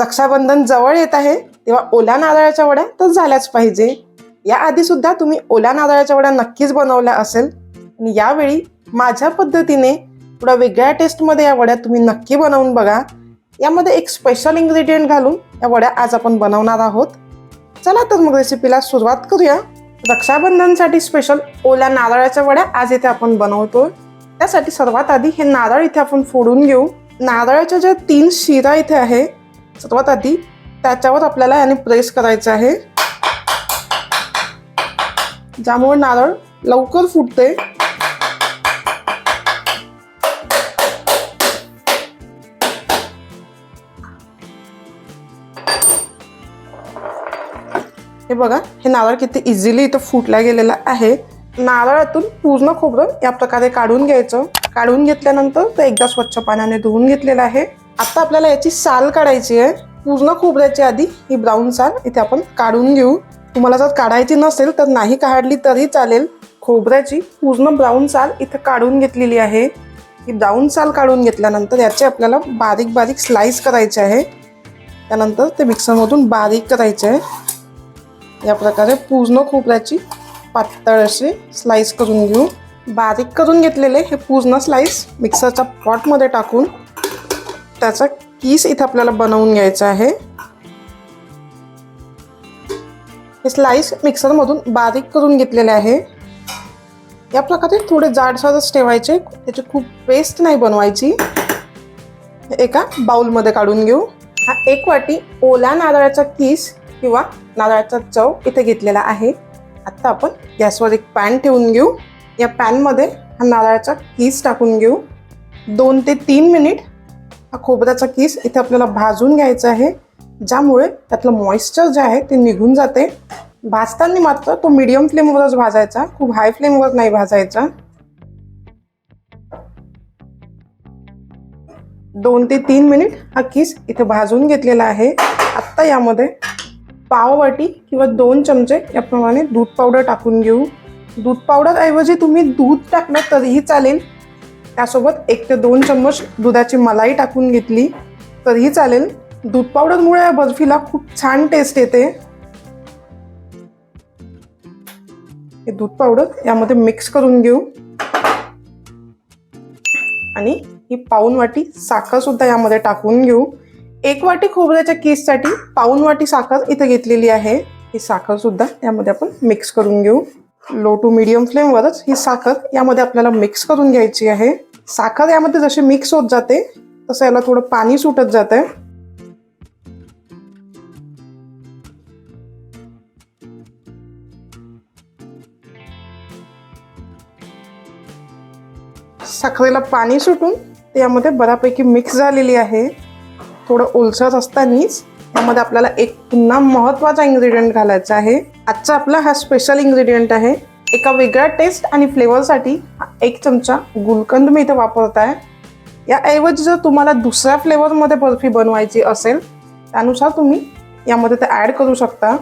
रक्षाबंधन जवळ येत आहे तेव्हा ओल्या नारळाच्या वड्या तर झाल्याच पाहिजे. याआधी सुद्धा तुम्ही ओल्या नारळाच्या वड्या नक्कीच बनवल्या असेल. आणि यावेळी माझ्या पद्धतीने थोड्या वेगळ्या टेस्टमध्ये या वड्या तुम्ही नक्की बनवून बघा. यामध्ये एक स्पेशल इन्ग्रेडियंट घालून या वड्या आज आपण बनवणार आहोत. चला तर मग रेसिपीला सुरुवात करूया. रक्षाबंधनसाठी स्पेशल ओल्या नारळाच्या वड्या आज इथे आपण बनवतो त्यासाठी सर्वात आधी हे नारळ इथे आपण फोडून घेऊ. नारळाच्या ज्या तीन शिरा इथे आहे सर्वात आधी त्याच्यावर आपल्याला याने प्रेस करायचं आहे. ज्यामुळे नारळ लवकर फुटते. हे बघा हे नारळ किती इझिली इथं फुटला गेलेला आहे. नारळातून पूर्ण खोबरं या प्रकारे काढून घ्यायचं. काढून घेतल्यानंतर ते एकदा स्वच्छ पाण्याने धुवून घेतलेलं आहे. आता आपल्याला याची साल काढायची आहे. पूर्ण खोबऱ्याची आधी ही ब्राऊन साल इथे आपण काढून घेऊ. तुम्हाला जर काढायची नसेल तर नाही काढली तरी चालेल. खोबऱ्याची पूर्ण ब्राऊन साल इथे काढून घेतलेली आहे. ही ब्राऊन साल काढून घेतल्यानंतर याचे आपल्याला बारीक बारीक स्लाइस करायचे आहे. त्यानंतर ते मिक्सरमधून बारीक करायचे आहे. या प्रकारे पूर्ण खोबऱ्याची पातळ असे स्लाइस करून घेऊ. बारीक करून घेतलेले हे पूर्ण स्लाइस मिक्सरच्या पॉटमध्ये टाकून त्याचा कीस इथे आपल्याला बनवून घ्यायचा आहे. हे स्लाईस मिक्सरमधून बारीक करून घेतलेले आहे. या प्रकारे थोडे जाडसाडच ठेवायचे त्याची खूप पेस्ट नाही बनवायची. एका बाउलमध्ये काढून घेऊ. हा एक वाटी ओल्या नारळाचा कीस किंवा नारळाचा चव इथे घेतलेला आहे. आत्ता आपण गॅसवर एक पॅन ठेवून घेऊ. या पॅनमध्ये हा नारळाचा कीस टाकून घेऊ. दोन ते तीन मिनिट हा खोबऱ्याचा किस इथे आपल्याला भाजून घ्यायचा आहे ज्यामुळे त्यातलं मॉइश्चर जे आहे ते निघून जाते. भाजताना मात्र तो मीडियम फ्लेमवरच भाजायचा खूप हाय फ्लेमवर नाही भाजायचा. दोन ते तीन मिनिट हा किस इथे भाजून घेतलेला आहे. आत्ता यामध्ये पाव वाटी किंवा दोन चमचे याप्रमाणे दूध पावडर टाकून घेऊ. दूध पावडरऐवजी तुम्ही दूध टाकलं तरीही चालेल. त्यासोबत एक ते दोन चम्मच दुधाची मलाई टाकून घेतली. तरीही चालेल. दूध पावडरमुळे या बर्फीला खूप छान टेस्ट येते. हे दूध पावडर यामध्ये मिक्स करून घेऊ. आणि ही पाऊन वाटी साखर सुद्धा यामध्ये टाकून घेऊ. एक वाटी खोबऱ्याच्या केससाठी पाऊन वाटी साखर इथे घेतलेली आहे. ही साखर सुद्धा यामध्ये आपण मिक्स करून घेऊ. लो टू मिडियम फ्लेमवरच ही साखर यामध्ये आपल्याला मिक्स करून घ्यायची आहे. साखर यामध्ये जशी मिक्स होत जाते तसं याला थोडं पाणी सुटत जात आहे साखरेला पाणी सुटून ते यामध्ये बऱ्यापैकी मिक्स झालेली आहे. थोडं ओलसर असतानाच यामध्ये आपल्याला एक पुन्हा महत्त्वाचा इन्ग्रेडियंट घालायचा आहे. आजचा आपला हा स्पेशल इन्ग्रेडियंट आहे. एका वेगळ्या टेस्ट आणि फ्लेवरसाठी एक चमचा गुलकंद मी इथे वापरत आहे. याऐवजी जर तुम्हाला दुसऱ्या फ्लेवरमध्ये बर्फी बनवायची असेल त्यानुसार तुम्ही यामध्ये ते ॲड करू शकता.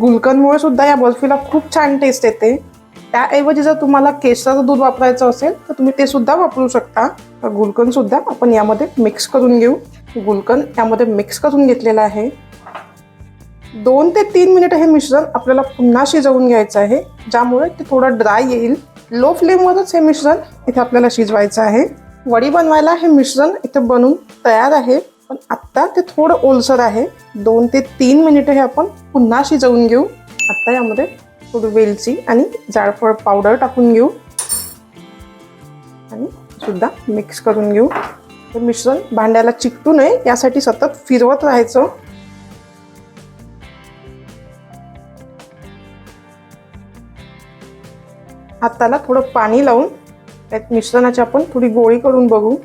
गुलकंदमुळे सुद्धा या बर्फीला खूप छान टेस्ट येते. त्याऐवजी जर तुम्हाला केसराचं दूध वापरायचं असेल तर तुम्ही ते सुद्धा वापरू शकता. तर आपण यामध्ये मिक्स करून घेऊ. गुलकंद यामध्ये मिक्स करून घेतलेलं आहे. दोन ते तीन मिनिट हे मिश्रण आपल्याला पुन्हा शिजवून घ्यायचं आहे ज्यामुळे ते थोडं ड्राय येईल. लो फ्लेमवरच हे मिश्रण इथे आपल्याला शिजवायचं आहे. वडी बनवायला हे मिश्रण इथे बनून तयार आहे पण आत्ता ते थोडं ओलसर आहे. दोन ते तीन मिनिटं हे आपण पुन्हा शिजवून घेऊ. आत्ता यामध्ये थोडी वेलची आणि जायफळ पावडर टाकून घेऊ. आणि सुद्धा मिक्स करून घेऊ. हे मिश्रण भांड्याला चिकटू नये यासाठी सतत फिरवत राहायचं. हाताला थोडं पाणी लावून त्यात मिश्रणाची आपण थोडी गोळी करून बघू.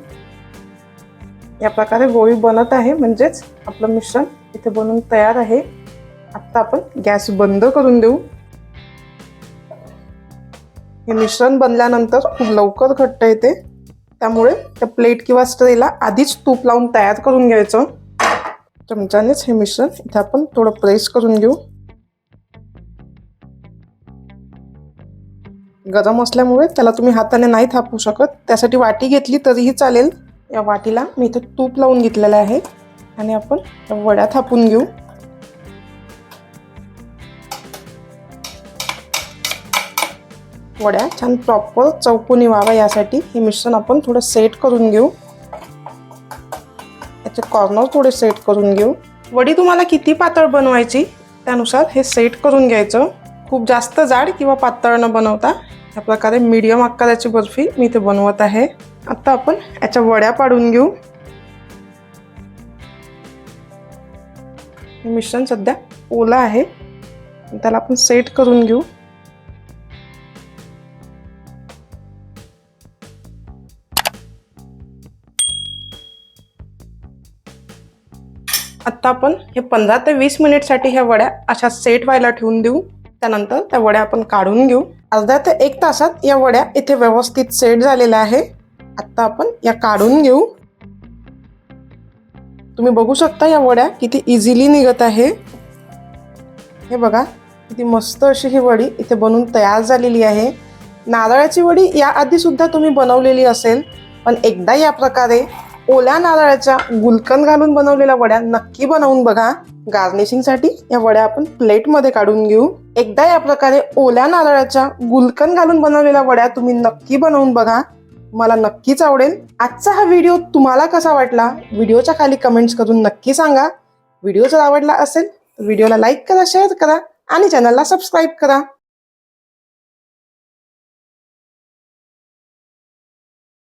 या प्रकारे गोळी बनत आहे म्हणजेच आपलं मिश्रण इथे बनून तयार आहे. आत्ता आपण गॅस बंद करून देऊ. हे मिश्रण बनल्यानंतर खूप लवकर घट्ट येते. त्यामुळे त्या प्लेट किंवा स्ट्रेला आधीच तूप लावून तयार करून घ्यायचं. चमच्यानेच हे मिश्रण इथे आपण थोडं प्रेस करून घेऊ. गरम असल्यामुळे त्याला तुम्ही हाताने नाही थापू शकत. त्यासाठी वाटी घेतली तरीही चालेल. या वाटीला मी इथं तूप लावून घेतलेलं आहे. आणि आपण त्या वड्या थापून घेऊ. वड्या छान प्रॉपर चौकोनी व्हावा यासाठी हे मिश्रण आपण थोडं सेट करून घेऊ. याचे कॉर्नर थोडे सेट करून घेऊ. वडी तुम्हाला किती पातळ बनवायची त्यानुसार हे सेट करून घ्यायचं. खूप जास्त जाड किंवा पातळ न बनवता. अशा प्रकारे मीडियम आकाराची बर्फी मी इथे बनवत आहे. आता आपण याच्या वड्या पाडून घेऊ. हे मिश्रण सध्या ओला आहे. त्याला आपण सेट करून घेऊ. आत्ता आपण हे पंधरा ते वीस मिनिटसाठी ह्या वड्या अशा सेट व्हायला ठेवून देऊ. त्यानंतर त्या वड्या आपण काढून घेऊ. अर्ध्या ते एक तासात या वड्या इथे व्यवस्थित सेट झालेल्या आहे. आत्ता आपण या काढून घेऊ. तुम्ही बघू शकता या वड्या किती इझिली निघत आहे. हे बघा किती मस्त अशी ही वडी इथे बनवून तयार झालेली आहे. नारळाची वडी याआधी सुद्धा तुम्ही बनवलेली असेल पण एकदा या प्रकारे ओल्या नारळाच्या गुलकंद घालून बनवलेल्या वड्या नक्की बनवून बघा. गार्निशिंगसाठी या वड्या आपण प्लेटमध्ये काढून घेऊ. एकदा या प्रकारे ओल्या नारळाच्या गुलकंद घालून बनवलेल्या वड्या तुम्ही नक्की बनवून बघा. मला नक्कीच आवडेल. आजचा हा व्हिडिओ तुम्हाला कसा वाटला? व्हिडिओच्या खाली कमेंट्स करून नक्की सांगा. व्हिडिओ जर आवडला असेल तर व्हिडिओला लाईक करा शेअर करा आणि चॅनलला सबस्क्राईब करा.